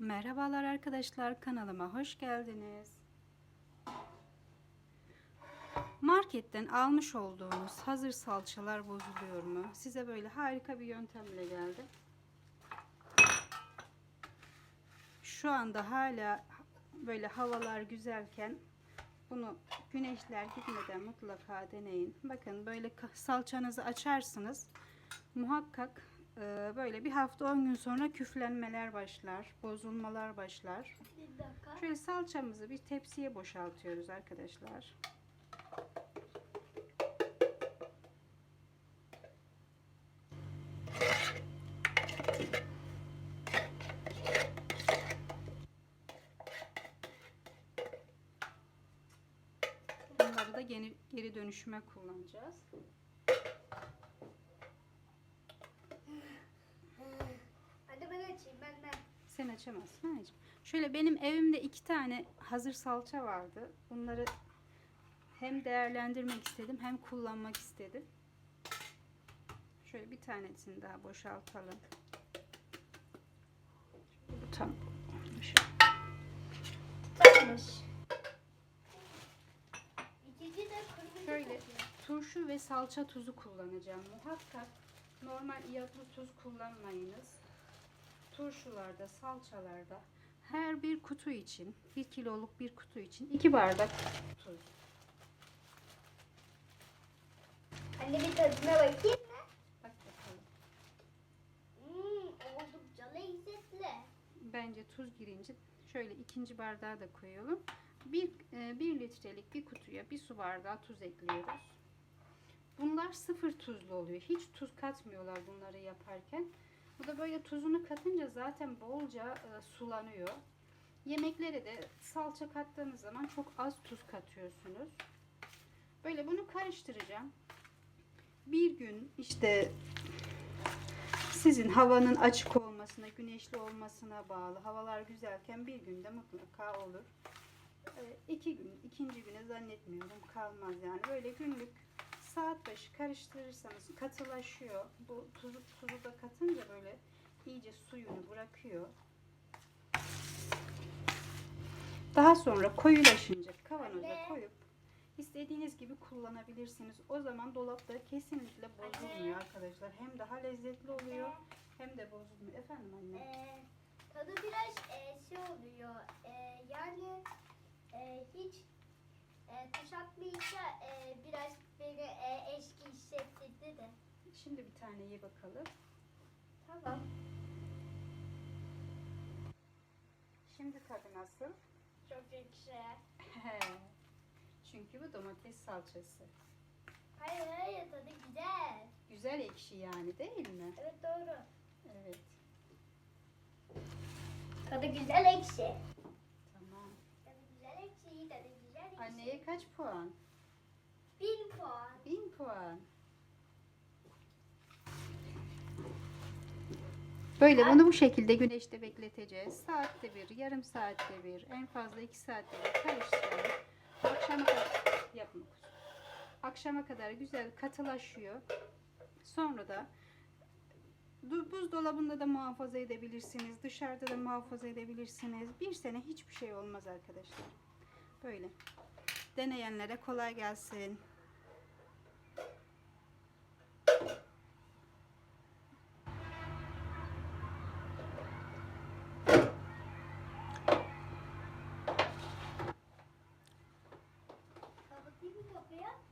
Merhabalar arkadaşlar kanalıma hoş geldiniz. Marketten almış olduğunuz hazır salçalar bozuluyor mu? Size böyle harika bir yöntemle geldim. Şu anda hala böyle havalar güzelken bunu güneşler gitmeden mutlaka deneyin. Bakın böyle salçanızı açarsınız. Muhakkak böyle bir hafta 10 gün sonra küflenmeler başlar, bozulmalar başlar. Şöyle salçamızı bir tepsiye boşaltıyoruz arkadaşlar. Bunları da geri, geri dönüşüme kullanacağız. Sen açamazsın anneciğim. Şöyle benim evimde iki tane hazır salça vardı. Bunları hem değerlendirmek istedim hem kullanmak istedim. Şöyle bir tanesini daha boşaltalım. Bu tam Şöyle turşu ve salça tuzu kullanacağım. Muhakkak normal iyatlı tuz kullanmayınız. Turşularda, salçalarda her bir kutu için, bir kiloluk bir kutu için iki bardak tuz. Anne bir tadına bakayım mı? Bak bakalım. Hmm, oldukça lezzetli. Bence tuz girince şöyle ikinci bardağı da koyalım. Bir, e, bir litrelik bir kutuya bir su bardağı tuz ekliyoruz. Bunlar sıfır tuzlu oluyor. Hiç tuz katmıyorlar bunları yaparken. Bu da böyle tuzunu katınca zaten bolca e, sulanıyor. Yemeklere de salça kattığınız zaman çok az tuz katıyorsunuz. Böyle bunu karıştıracağım. Bir gün işte sizin havanın açık olmasına, güneşli olmasına bağlı. Havalar güzelken bir günde mutlaka olur. Ee, iki gün, ikinci güne zannetmiyorum kalmaz yani. Böyle günlük saat başı karıştırırsanız katılaşıyor. Bu tuzu, tuzu da katınca böyle iyice suyunu bırakıyor. Daha sonra koyulaşınca kavanoza koyup istediğiniz gibi kullanabilirsiniz. O zaman dolapta kesinlikle bozulmuyor arkadaşlar. Hem daha lezzetli oluyor hem de bozulmuyor. Efendim anne. Ee, tadı biraz e, şey oluyor. E, yani e, hiç e, taş atmayınca e, biraz beni e, hissettirdi de. Şimdi bir tane ye bakalım. Tamam. Şimdi tadı nasıl? Çok ekşi. Çünkü bu domates salçası. Hayır hayır tadı güzel. Güzel ekşi yani değil mi? Evet doğru. Evet. Tadı güzel ekşi. Tamam. Tadı güzel ekşi, tadı güzel ekşi. Anneye kaç puan? Bin puan. Böyle bunu bu şekilde güneşte bekleteceğiz. Saatte bir, yarım saatte bir, en fazla iki saatte bir karıştıralım. Akşama kadar kuzum. Akşama kadar güzel katılaşıyor. Sonra da buzdolabında da muhafaza edebilirsiniz. Dışarıda da muhafaza edebilirsiniz. Bir sene hiçbir şey olmaz arkadaşlar. Böyle. Deneyenlere kolay gelsin. player